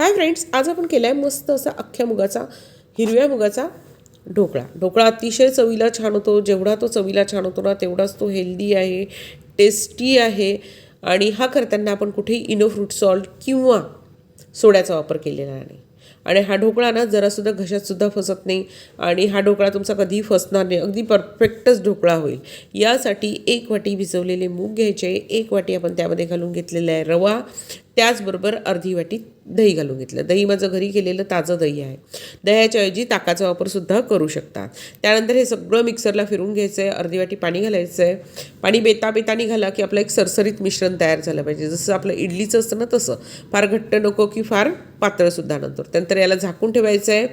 Hi friends आज आपण केला आहे मस्त असा अख्ख्या मुगाचा हिरव्या मुगाचा ढोकळा. ढोकळा अतिशय चवीला छान होतो. जेवढा तो चवीला छान होतो ना तेवढाच तो हेल्दी आहे टेस्टी आहे. आणि हा करताना आपण कुठेही इनो फ्रूट सॉल्ट किंवा सोड्याचा वापर केलेला नाही. आणि हा ढोकळा ना जरासुद्धा घशातसुद्धा फसत नाही. आणि हा ढोकळा तुमचा कधीही फसणार नाही. अगदी परफेक्टच ढोकळा होईल. यासाठी एक वाटी भिजवलेले मूग घ्यायचे. एक वाटी आपण त्यामध्ये घालून घेतलेला आहे रवा. त्याचबरोबर अर्धी वाटी दही घालून घेतलं. दही माझं घरी केलेलं ताजं दही आहे. दह्याच्या ऐवजी ताकाचा वापरसुद्धा करू शकतात. त्यानंतर हे सगळं मिक्सरला फिरून घ्यायचं आहे अर्धी वाटी पाणी घालायचं आहे पाणी बेता बेतानी घाला की आपलं एक सरसरीत मिश्रण तयार झालं पाहिजे. जसं आपलं इडलीचं असतं ना तसं. फार घट्ट नको की फार पातळसुद्धा नंतर. त्यानंतर याला झाकून ठेवायचं आहे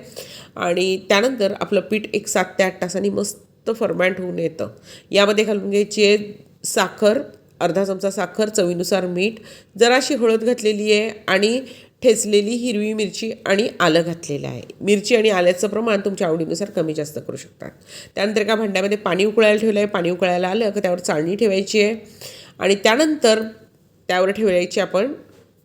आणि त्यानंतर आपलं पीठ एक सात ते आठ तासांनी मस्त फर्मॅन्ट होऊन येतं. यामध्ये घालून घ्यायची आहे साखर अर्धा चमचा साखर चवीनुसार मीठ जराशी हळद घातलेली आहे आणि ठेचलेली हिरवी मिरची आणि आलं घातलेलं आहे. मिरची आणि आल्याचं प्रमाण तुमच्या आवडीनुसार कमी जास्त करू शकतात त्यानंतर एका भांड्यामध्ये पाणी उकळायला ठेवलं आहे पाणी उकळायला आलं का त्यावर चाळणी ठेवायची आहे. आणि त्यानंतर त्यावर ठेवायची आपण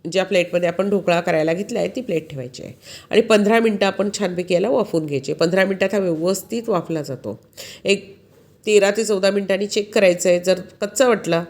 ज्या प्लेटमध्ये आपण ढोकळा करायला घेतला आहे ती प्लेट ठेवायची आहे. आणि पंधरा मिनटं आपण छानपैकी याला वाफवून घ्यायचे पंधरा मिनटात हा व्यवस्थित वाफला जातो. एक तेरा ते चौदा मिनटांनी चेक करायचं आहे जर कच्चा वाटला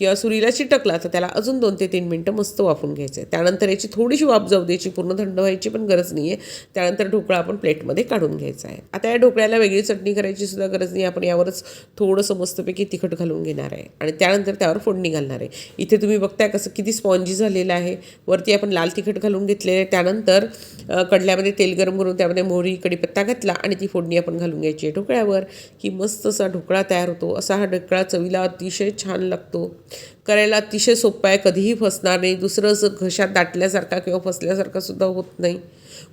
किंवा सुरीला चिटकला तर त्याला अजून दोन ते तीन मिनटं मस्त वाफून घ्यायचं आहे त्यानंतर याची थोडीशी वाफ जाऊ द्यायची पूर्ण थंड व्हायची पण गरज नाही आहे त्यानंतर ढोकळा आपण प्लेटमध्ये काढून घ्यायचा आहे आता या ढोकळ्याला वेगळी चटणी करायची सुद्धा गरज नाही आपण यावरच थोडंसं मस्तपैकी तिखट घालून घेणार आहे. आणि त्यानंतर त्यावर फोडणी घालणार आहे. इथे तुम्ही बघताय कसं किती स्पॉन्जी झालेलं आहे. वरती आपण लाल तिखट घालून घेतलेलं आहे. त्यानंतर कडल्यामध्ये तेल गरम करून त्यामध्ये मोहरी कडीपत्ता घातला आणि ती फोडणी आपण घालून घ्यायची आहे ढोकळ्यावर. की मस्त असा ढोकळा तयार होतो. असा हा ढोकळा चवीला अतिशय छान लागतो. करायला अतिशय सोपं आहे. कधीही फसणार नाही. दुसरं असं घशात दाटल्यासारखा किंवा फसल्यासारखा सुद्धा होत नाही.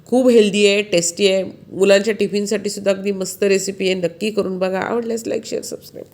खूप हेल्दी आहे टेस्टी आहे. मुलांच्या टिफिनसाठी सुद्धा अगदी मस्त रेसिपी आहे. नक्की करून बघा. आवडल्यास लाईक शेअर सबस्क्राईब